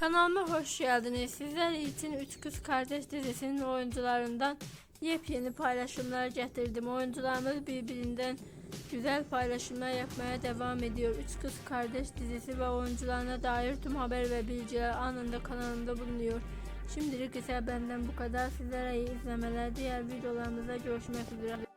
Kanalıma hoş geldiniz. Sizler için Üç Kız Kardeş dizisinin oyuncularından yepyeni paylaşımlar getirdim. Oyuncularımız birbirinden güzel paylaşımlar yapmaya devam ediyor. Üç Kız Kardeş dizisi ve oyuncularına dair tüm haber ve bilgiler anında kanalımda bulunuyor. Şimdilik ise benden bu kadar. Sizlere iyi izlemeler. Diğer videolarımızda görüşmek üzere.